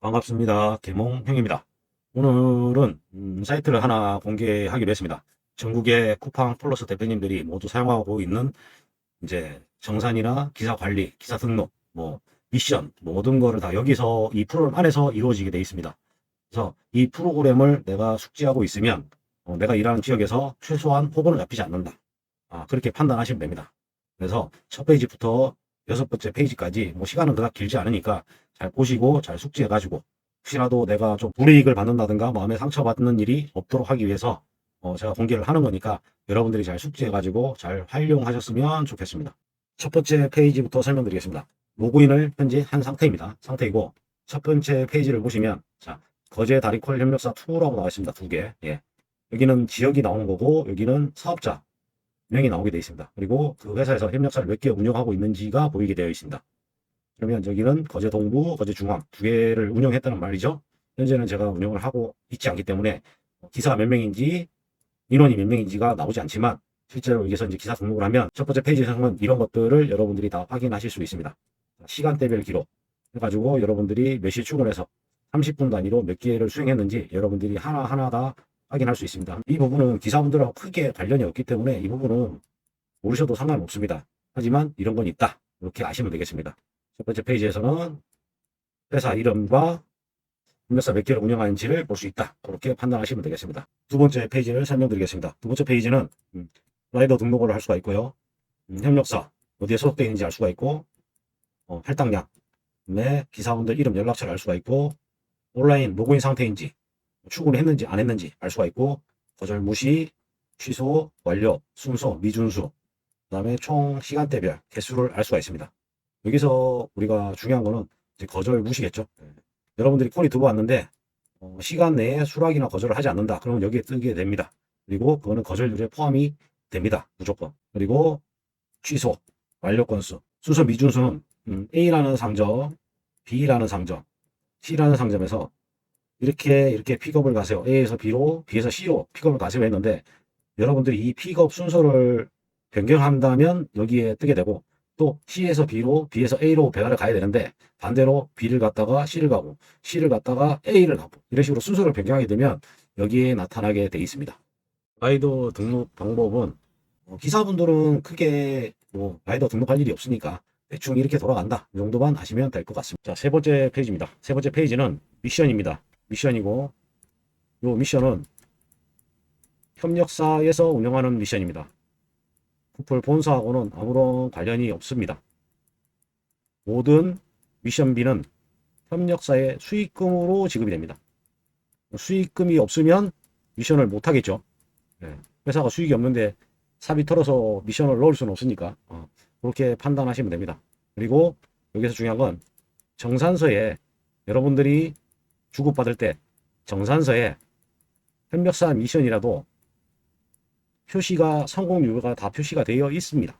반갑습니다. 개몽형입니다. 오늘은 음, 사이트를 하나 공개하기로 했습니다. 전국의 쿠팡 플러스 대표님들이 모두 사용하고 있는 이제 정산이나 기사 관리, 기사 등록, 뭐 미션 모든 거를 다 여기서 이 프로그램 안에서 이루어지게 되어 있습니다. 그래서 이 프로그램을 내가 숙지하고 있으면 어, 내가 일하는 지역에서 최소한 호보는 잡히지 않는다. 아, 그렇게 판단하시면 됩니다. 그래서 첫 페이지부터 여섯 번째 페이지까지 뭐 시간은 그닥 길지 않으니까 잘 보시고 잘 숙지해가지고 혹시라도 내가 좀 불이익을 받는다든가 마음에 상처받는 일이 없도록 하기 위해서 어, 제가 공개를 하는 거니까 여러분들이 잘 숙지해가지고 잘 활용하셨으면 좋겠습니다. 첫 번째 페이지부터 설명드리겠습니다. 로그인을 현재 한 상태입니다. 상태이고 첫 번째 페이지를 보시면 자 거제 다리콜 협력사 2라고 나와 있습니다. 두 개. 예. 여기는 지역이 나오는 거고 여기는 사업자 명이 나오게 되어 있습니다. 그리고 그 회사에서 협력사를 몇 개 운영하고 있는지가 보이게 되어 있습니다. 그러면 저기는 거제 동부, 거제 중앙 두 개를 운영했다는 말이죠. 현재는 제가 운영을 하고 있지 않기 때문에 기사가 몇 명인지 인원이 몇 명인지가 나오지 않지만 실제로 여기서 이제 기사 등록을 하면 첫 번째 페이지에서는 이런 것들을 여러분들이 다 확인하실 수 있습니다. 시간대별 기록 해가지고 여러분들이 몇 시에 출근해서 30분 단위로 몇 개를 수행했는지 여러분들이 하나하나 다 확인할 수 있습니다. 이 부분은 기사분들하고 크게 관련이 없기 때문에 이 부분은 모르셔도 상관없습니다. 하지만 이런 건 있다. 이렇게 아시면 되겠습니다. 첫 번째 페이지에서는 회사 이름과 협력사 몇 개를 운영하는지를 볼 수 있다. 그렇게 판단하시면 되겠습니다. 두 번째 페이지를 설명드리겠습니다. 두 번째 페이지는 음, 라이더 등록을 할 수가 있고요. 음, 협력사 어디에 소속되어 있는지 알 수가 있고 어, 할당량, 네, 기사분들 이름 연락처를 알 수가 있고 온라인 로그인 상태인지 출근을 했는지 안 했는지 알 수가 있고 거절 무시, 취소, 완료, 순서, 미준수 그 다음에 총 시간대별 개수를 알 수가 있습니다. 여기서 우리가 중요한 거는 이제 거절 무시겠죠. 여러분들이 콜이 두고 왔는데 어, 시간 내에 수락이나 거절을 하지 않는다. 그러면 여기에 뜨게 됩니다. 그리고 그거는 거절률에 포함이 됩니다. 무조건. 그리고 취소, 완료 건수, 순서 미준수는 음, A라는 상점, B라는 상점, C라는 상점에서 이렇게 이렇게 픽업을 가세요. A에서 B로, B에서 C로 픽업을 가세요 했는데 여러분들이 이 픽업 순서를 변경한다면 여기에 뜨게 되고 또 C에서 B로, B에서 A로 배달을 가야 되는데 반대로 B를 갔다가 C를 가고 C를 갔다가 A를 가고 이런 식으로 순서를 변경하게 되면 여기에 나타나게 돼 있습니다. 라이더 등록 방법은 어, 기사분들은 크게 뭐 라이더 등록할 일이 없으니까 대충 이렇게 돌아간다 이 정도만 아시면 될 것 같습니다. 자, 세 번째 페이지입니다. 세 번째 페이지는 미션입니다. 미션이고 이 미션은 협력사에서 운영하는 미션입니다. 쿠플 본사하고는 아무런 관련이 없습니다. 모든 미션비는 협력사의 수익금으로 지급이 됩니다. 수익금이 없으면 미션을 못 하겠죠. 예, 회사가 수익이 없는데 삽이 털어서 미션을 넣을 수는 없으니까 어, 그렇게 판단하시면 됩니다. 그리고 여기서 중요한 건 정산서에 여러분들이 주고받을 때 정산서에 협력사 미션이라도 표시가 성공률가 다 표시가 되어 있습니다.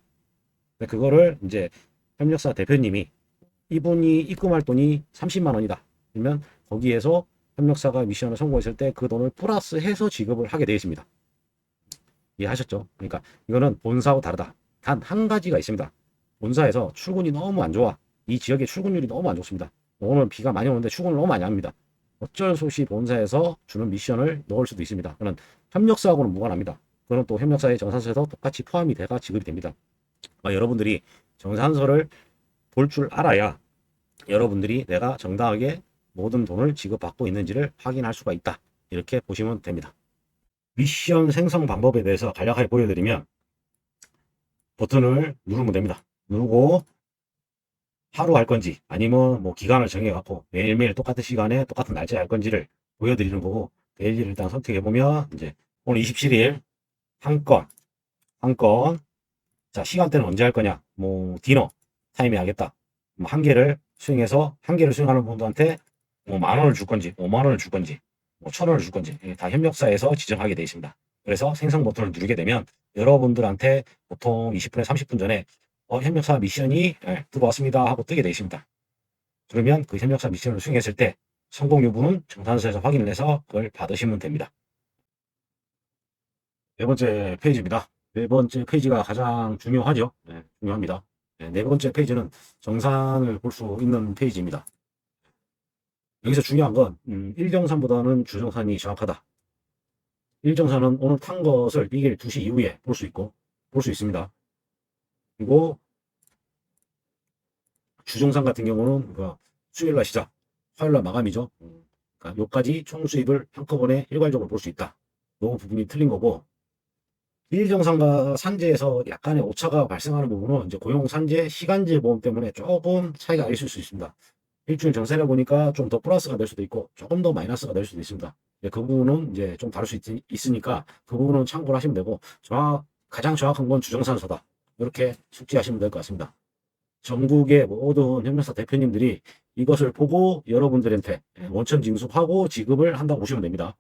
그거를 이제 협력사 대표님이 이분이 입금할 돈이 30만 원이다. 그러면 거기에서 협력사가 미션을 성공했을 때 그 돈을 플러스해서 지급을 하게 되어 있습니다. 이해하셨죠? 그러니까 이거는 본사하고 다르다. 단 한 가지가 있습니다. 본사에서 출근이 너무 안 좋아. 이 지역의 출근율이 너무 안 좋습니다. 오늘 비가 많이 오는데 출근을 너무 많이 합니다. 어쩔 수 없이 본사에서 주는 미션을 넣을 수도 있습니다. 그는 협력사하고는 무관합니다. 그건 또 협력사의 정산서에서 똑같이 포함이 돼가 지급이 됩니다. 아, 여러분들이 정산서를 볼 줄 알아야 여러분들이 내가 정당하게 모든 돈을 지급받고 있는지를 확인할 수가 있다. 이렇게 보시면 됩니다. 미션 생성 방법에 대해서 간략하게 보여드리면 버튼을 누르면 됩니다. 누르고 하루 할 건지 아니면 뭐 기간을 정해갖고 매일매일 똑같은 시간에 똑같은 날짜에 할 건지를 보여드리는 거고 페이지를 일단 선택해 보면 이제 오늘 27일 한 건, 한 건. 자, 시간대는 언제 할 거냐? 뭐, 디너 타임에 하겠다. 뭐 한 개를 수행해서, 한 개를 수행하는 분들한테 뭐 만 원을 줄 건지, 5만 원을 줄 건지, 뭐 천 원을 줄 건지, 예, 다 협력사에서 지정하게 되어 있습니다. 그래서 생성 버튼을 누르게 되면 여러분들한테 보통 20분에 30분 전에 어, 협력사 미션이 예, 들어왔습니다 하고 뜨게 되어 있습니다. 그러면 그 협력사 미션을 수행했을 때 성공 여부는 정산서에서 확인을 해서 그걸 받으시면 됩니다. 네 번째 페이지입니다. 네 번째 페이지가 가장 중요하죠. 네, 중요합니다. 네, 네 번째 페이지는 정산을 볼 수 있는 페이지입니다. 여기서 중요한 건 음, 일정산보다는 주정산이 정확하다. 일정산은 오늘 탄 것을 이게 2시 이후에 볼 수 있고 볼 수 있습니다. 그리고 주정산 같은 경우는 그 수요일 날 시작, 화요일 날 마감이죠. 음, 그러니까 요까지 총 수입을 한꺼번에 일괄적으로 볼 수 있다. 요 부분이 틀린 거고 일정상과 산재에서 약간의 오차가 발생하는 부분은 이제 고용 산재 시간제 보험 때문에 조금 차이가 있을 수 있습니다. 일주일 전세를 보니까 좀 더 플러스가 될 수도 있고 조금 더 마이너스가 될 수도 있습니다. 예, 그 부분은 이제 좀 다를 수 있, 으니까그 부분은 참고를 하시면 되고 정확, 가장 정확한 건 주정산서다. 이렇게 숙지하시면 될 것 같습니다. 전국의 모든 협력사 대표님들이 이것을 보고 여러분들한테 예, 원천 징수하고 지급을 한다고 보시면 됩니다.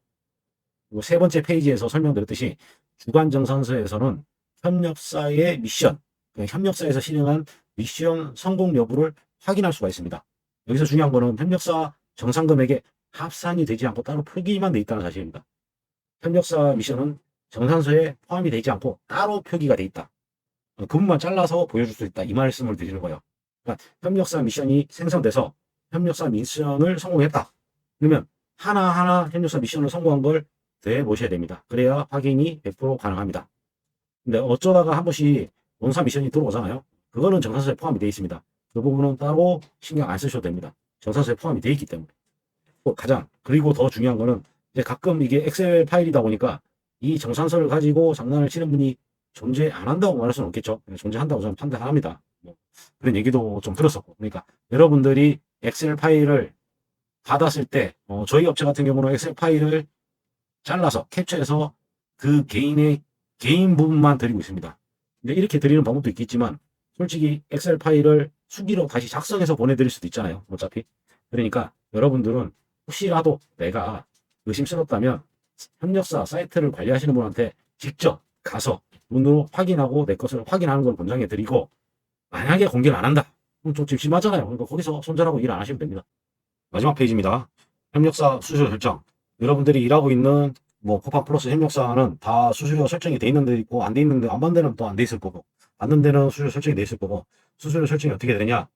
그리고 세 번째 페이지에서 설명드렸듯이 주간 정산서에서는 협력사의 미션, 그 협력사에서 실행한 미션 성공 여부를 확인할 수가 있습니다. 여기서 중요한 거는 협력사 정산금액에 합산이 되지 않고 따로 표기만 돼 있다는 사실입니다. 협력사 미션은 정산서에 포함이 되지 않고 따로 표기가 돼 있다. 그 부분만 잘라서 보여줄 수 있다. 이 말씀을 드리는 거예요. 그러니까 협력사 미션이 생성돼서 협력사 미션을 성공했다. 그러면 하나하나 협력사 미션을 성공한 걸 대보셔야 됩니다. 그래야 확인이 100% 가능합니다. 근데 어쩌다가 한 번씩 원사 미션이 들어오잖아요. 그거는 정산서에 포함이 되어 있습니다. 그 부분은 따로 신경 안 쓰셔도 됩니다. 정산서에 포함이 되어 있기 때문에. 또 가장 그리고 더 중요한 거는 이제 가끔 이게 엑셀 파일이다 보니까 이 정산서를 가지고 장난을 치는 분이 존재 안 한다고 말할 수는 없겠죠. 존재한다고 저는 판단합니다. 뭐 그런 얘기도 좀 들었었고. 그러니까 여러분들이 엑셀 파일을 받았을 때 어, 저희 업체 같은 경우는 엑셀 파일을 잘라서 캡처해서 그 개인의 개인 부분만 드리고 있습니다. 근데 이렇게 드리는 방법도 있겠지만 솔직히 엑셀 파일을 수기로 다시 작성해서 보내드릴 수도 있잖아요. 어차피. 그러니까 여러분들은 혹시라도 내가 의심스럽다면 협력사 사이트를 관리하시는 분한테 직접 가서 눈으로 확인하고 내 것을 확인하는 걸 권장해 드리고 만약에 공개를 안 한다. 그럼 좀 심심하잖아요. 그러니까 거기서 손절하고 일 안 하시면 됩니다. 마지막 페이지입니다. 협력사 수수료 설정. 여러분들이 일하고 있는 뭐 쿠팡 플러스 협력사는 다 수수료 설정이 돼 있는 데 있고 안 돼 있는데 안 받는 데는 또 안 돼 있을 거고 받는 데는 수수료 설정이 돼 있을 거고 수수료 설정이 어떻게 되느냐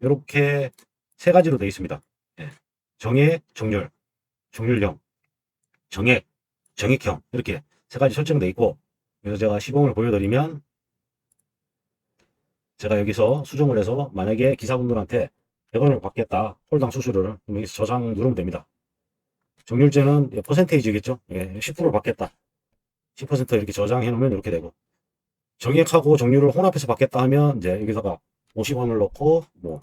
이렇게 세 가지로 되어 있습니다. 예. 정액, 정률, 정률형, 정액, 정액형 이렇게 세 가지 설정돼 있고 그래서 제가 시범을 보여드리면 제가 여기서 수정을 해서 만약에 기사분들한테 100원을 받겠다 홀당 수수료를 여기서 저장 누르면 됩니다. 정률제는 퍼센테이지겠죠. 예, 10% 받겠다. 10% 이렇게 저장해 놓으면 이렇게 되고 정액하고 정률을 혼합해서 받겠다 하면 이제 여기다가 50원을 넣고 뭐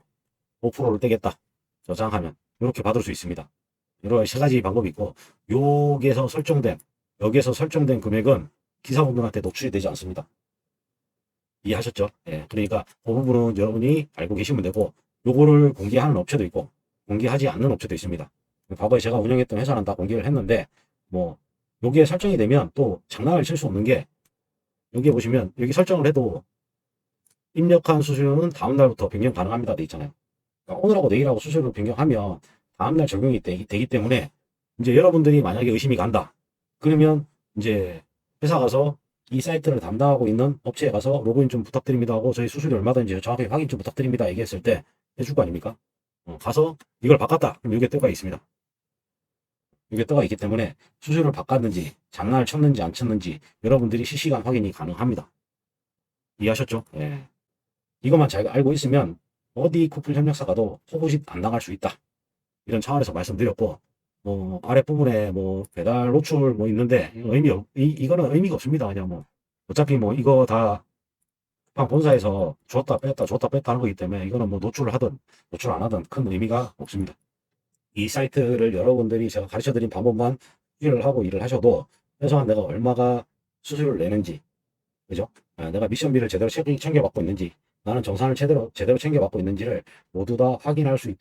5%를 떼겠다. 저장하면 이렇게 받을 수 있습니다. 여러 세 가지 방법이 있고 여기에서 설정된 여기에서 설정된 금액은 기사분들한테 노출이 되지 않습니다. 이해하셨죠? 예. 그러니까 그 부분은 여러분이 알고 계시면 되고 요거를 공개하는 업체도 있고 공개하지 않는 업체도 있습니다. 과거에 제가 운영했던 회사는 다 공개를 했는데 뭐 여기에 설정이 되면 또 장난을 칠 수 없는 게 여기에 보시면 여기 설정을 해도 입력한 수수료는 다음 날부터 변경 가능합니다 돼 있잖아요. 그러니까 오늘하고 내일하고 수수료를 변경하면 다음 날 적용이 되기, 되기 때문에 이제 여러분들이 만약에 의심이 간다. 그러면 이제 회사 가서 이 사이트를 담당하고 있는 업체에 가서 로그인 좀 부탁드립니다 하고 저희 수수료 얼마든지 정확하게 확인 좀 부탁드립니다 얘기했을 때 해줄 거 아닙니까? 어, 가서 이걸 바꿨다. 그럼 이게 뜨가 있습니다. 이게 뜨가 있기 때문에 수수료를 바꿨는지 장난을 쳤는지 안 쳤는지 여러분들이 실시간 확인이 가능합니다. 이해하셨죠? 예. 이것만 잘 알고 있으면 어디 쿠플 협력사 가도 호구짓 안 당할 수 있다. 이런 차원에서 말씀드렸고 뭐 아랫부분에 뭐 배달 노출 뭐 있는데 의미 없, 이, 이거는 의미가 없습니다. 그냥 뭐 어차피 뭐 이거 다 본사에서 줬다 뺐다 줬다 뺐다 하는 거기 때문에 이거는 뭐 노출을 하든 노출 안 하든 큰 의미가 없습니다. 이 사이트를 여러분들이 제가 가르쳐 드린 방법만 일을 하고 일을 하셔도 최소한 내가 얼마가 수수료를 내는지 그죠? 아, 내가 미션비를 제대로 챙- 챙겨받고 있는지 나는 정산을 제대로 제대로 챙겨받고 있는지를 모두 다 확인할 수 있다.